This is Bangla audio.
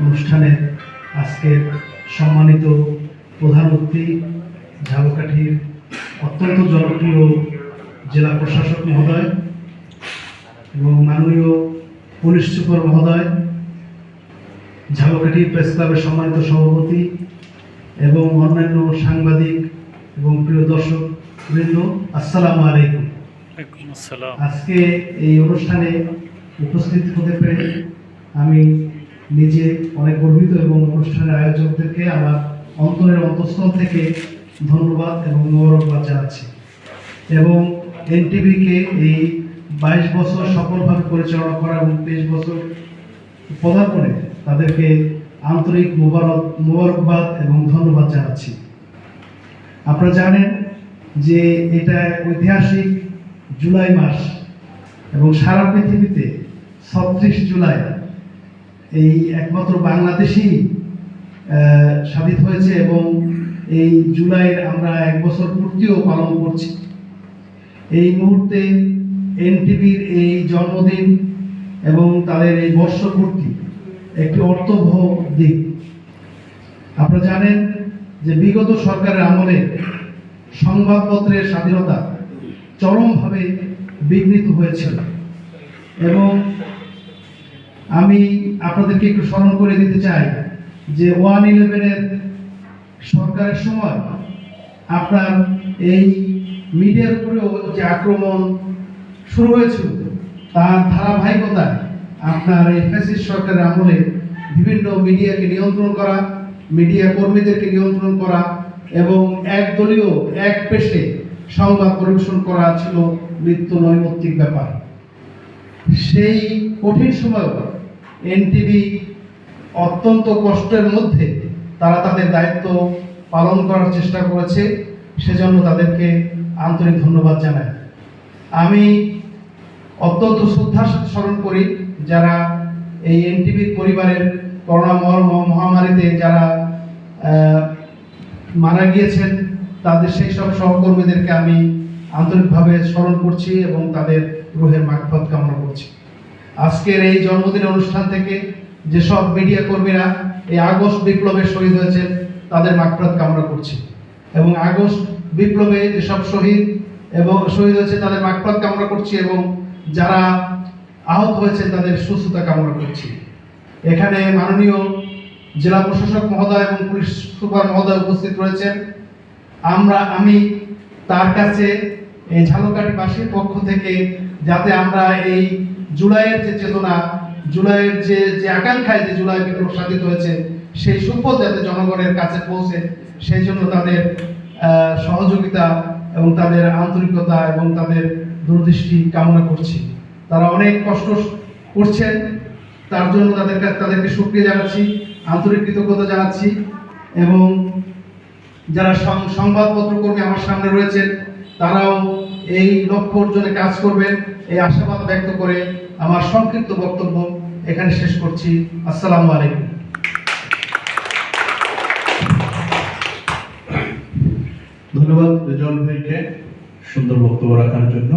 অনুষ্ঠানে আজকের সম্মানিত প্রধান অতিথি ঝালকাঠির অত্যন্ত জনপ্রিয় জেলা প্রশাসক মহোদয় এবং মাননীয় পুলিশ সুপার মহোদয় ঝালকাঠি প্রেস ক্লাবের সম্মানিত সভাপতি এবং অন্যান্য সাংবাদিক এবং প্রিয় দর্শক বৃন্দ আসসালামু আলাইকুম। আজকে এই অনুষ্ঠানে উপস্থিত হতে পেরে আমি নিজে অনেক গর্বিত এবং অনুষ্ঠানের আয়োজকদেরকে আমার অন্তরের অন্তঃস্থল থেকে ধন্যবাদ এবং মোবারকবাদ জানাচ্ছি। এবং এনটিভিকে এই বাইশ বছর সফলভাবে পরিচালনা করা এবং তেইশ বছর প্রদান করে তাদেরকে আন্তরিক মোবারক, মোবারকবাদ এবং ধন্যবাদ জানাচ্ছি। আপনারা জানেন যে এটা ঐতিহাসিক জুলাই মাস এবং সারা পৃথিবীতে ছত্রিশ জুলাই এই একমাত্র বাংলাদেশই স্বাধীন হয়েছে এবং এই জুলাইয়ের আমরা এক বছর পূর্তিও পালন করছি। এই মুহূর্তে এনটিভির এই জন্মদিন এবং তাদের এই বর্ষপূর্তি একটি অর্থবহ দিক আপনারা জানেন যে বিগত সরকারের আমলে সংবাদপত্রের স্বাধীনতা চরমভাবে বিঘ্নিত হয়েছিল এবং আমি আপনাদেরকে একটু স্মরণ করে দিতে চাই যে ওয়ান ইলেভেনের সরকারের সময় আপনার এই মিডিয়ার উপরেও যে আক্রমণ শুরু হয়েছিল, তার ধারাবাহিকতায় আপনার এই ফ্যাসিস্ট সরকারের আমলে বিভিন্ন মিডিয়াকে নিয়ন্ত্রণ করা, মিডিয়া কর্মীদেরকে নিয়ন্ত্রণ করা এবং একদলীয়, এক পেশে সংবাদ পরিবেশন করা ছিল নিত্য নৈমিত্তিক ব্যাপার। সেই কঠিন সময় এনটিভি অত্যন্ত কষ্টের মধ্যে তারা তাদের দায়িত্ব পালন করার চেষ্টা করেছে, সেজন্য তাদেরকে আন্তরিক ধন্যবাদ জানাই। আমি অত্যন্ত শ্রদ্ধার সাথে স্মরণ করি, যারা এই এনটিভির পরিবারের করোনা মহা- মহামারীতে যারা মারা গিয়েছেন, তাদের সেই সব সহকর্মীদেরকে আমি আন্তরিকভাবে স্মরণ করছি এবং তাদের গ্রহের মাগফত কামনা করছি। আজকের এই জন্মদিন অনুষ্ঠান থেকে যেসব মিডিয়া কর্মীরা এই আগস্ট বিপ্লবে শহীদ হয়েছেন, তাদের মাগফত কামনা করছি। এবং আগস্ট বিপ্লবে যেসব শহীদ এবং শহীদ হয়েছে, তাদের মাগফত কামনা করছি এবং যারা আহত হয়েছেন, তাদের সুস্থতা কামনা করছি। এখানে মাননীয় জেলা প্রশাসক মহোদয় এবং পুলিশ সুপার মহোদয় উপস্থিত রয়েছেন। আমরা, আমি তার কাছে এই ঝালকাঠিবাসীর পক্ষ থেকে যাতে আমরা এই জুলাইয়ের যে চেতনা, জুলাইয়ের যে যে আকাঙ্ক্ষায় যে জুলাই বিপ্লব সাধিত হয়েছে, সেই সুফল যাতে জনগণের কাছে পৌঁছে, সেই জন্য তাদের সহযোগিতা এবং তাদের আন্তরিকতা এবং তাদের দূরদৃষ্টি কামনা করছি। তারা অনেক কষ্ট করছেন, তার জন্য তাদের কাছে, তাদেরকে সুক্রিয়া জানাচ্ছি, আন্তরিক কৃতজ্ঞতা জানাচ্ছি এবং যারা সংবাদপত্র কর্মী আমার সামনে রয়েছেন তারাও এই লক্ষ্য অর্জনে কাজ করবেন। এই আশাবাদ ব্যক্ত করে আমার সংক্ষিপ্ত বক্তব্য এখানে শেষ করছি। আসসালামু আলাইকুম। ধন্যবাদ রেজল ভাইকে সুন্দর বক্তব্য রাখার জন্য।